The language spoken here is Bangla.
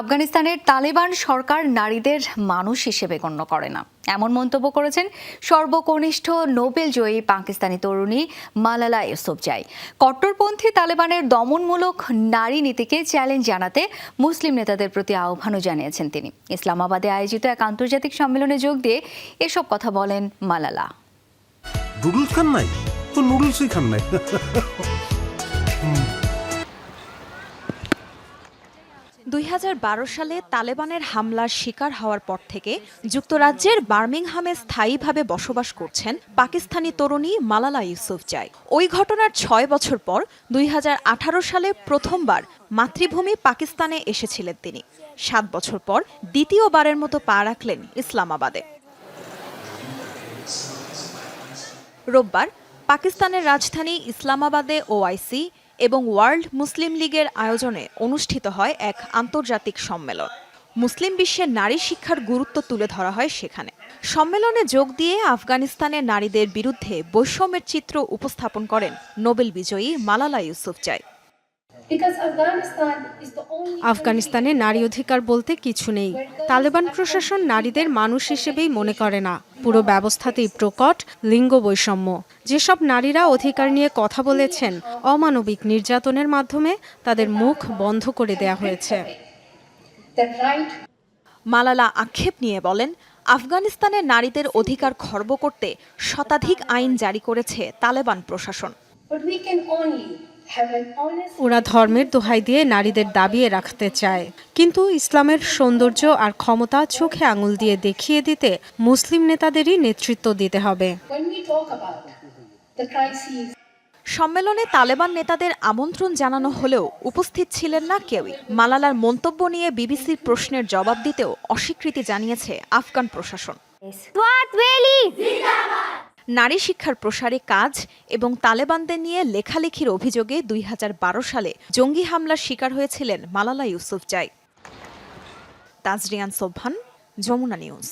আফগানিস্তানের তালেবান সরকার নারীদের মানুষ হিসেবে গণ্য করে না। এমন মন্তব্য করেছেন সর্বকনিষ্ঠ নোবেল জয়ী পাকিস্তানি তরুণী মালালা ইউসুফজাই কট্টরপন্থী তালেবানের দমনমূলক নারী নীতিকে চ্যালেঞ্জ জানাতে মুসলিম নেতাদের প্রতি আহ্বানও জানিয়েছেন তিনি। ইসলামাবাদে আয়োজিত এক আন্তর্জাতিক সম্মেলনে যোগ দিয়ে এসব কথা বলেন মালালা। নুডলস খান নাই? তো নুডলসই খান নাই। দুই হাজার বারো সালে তালেবানের হামলার শিকার হওয়ার পর থেকে যুক্তরাজ্যের বার্মিংহামে স্থায়ীভাবে বসবাস করছেন পাকিস্তানি তরুণী মালালা ইউসুফ ইউসুফজাই। ওই ঘটনার ছয় বছর পর দুই হাজার আঠারো সালে প্রথমবার মাতৃভূমি পাকিস্তানে এসেছিলেন তিনি। সাত বছর পর দ্বিতীয়বারের মতো পা রাখলেন ইসলামাবাদে। রোববার পাকিস্তানের রাজধানী ইসলামাবাদে ওআইসি এবং ওয়ার্ল্ড মুসলিম লীগের আয়োজনে অনুষ্ঠিত হয় এক আন্তর্জাতিক সম্মেলন। মুসলিম বিশ্বে নারী শিক্ষার গুরুত্ব তুলে ধরা হয় সেখানে। সম্মেলনে যোগ দিয়ে আফগানিস্তানে নারীদের বিরুদ্ধে বৈষম্যের চিত্র উপস্থাপন করেন নোবেল বিজয়ী মালালা ইউসুফ ইউসুফজাই আফগানিস্তানে নারী অধিকার বলতে কিছু নেই। তালেবান প্রশাসন নারীদের মানুষ হিসেবেই মনে করে না। পুরো ব্যবস্থাতেই প্রকট লিঙ্গ বৈষম্য। যেসব নারীরা অধিকার নিয়ে কথা বলেছেন অমানবিক নির্যাতনের মাধ্যমে তাদের মুখ বন্ধ করে দেয়া হয়েছে। মালালা আক্ষেপ নিয়ে বলেন আফগানিস্তানে নারীদের অধিকার খর্ব করতে শতাধিক আইন জারি করেছে তালেবান প্রশাসন। But we can only ওরা ধর্মের দোহাই দিয়ে নারীদের দাবিয়ে রাখতে চায়। কিন্তু ইসলামের সৌন্দর্য আর ক্ষমতা চোখে আঙুল দিয়ে দেখিয়ে দিতে মুসলিম নেতাদেরই নেতৃত্ব দিতে হবে। সম্মেলনে তালেবান নেতাদের আমন্ত্রণ জানানো হলেও উপস্থিত ছিলেন না কেউই। মালালার মন্তব্য নিয়ে বিবিসির প্রশ্নের জবাব দিতেও অস্বীকৃতি জানিয়েছে আফগান প্রশাসন। নারী শিক্ষার প্রসারে কাজ এবং তালেবানদের নিয়ে লেখালেখির অভিযোগে দুই হাজার বারো সালে জঙ্গি হামলার শিকার হয়েছিলেন মালালা ইউসুফ জাই। তাজরিয়ান সোভান যমুনা নিউজ।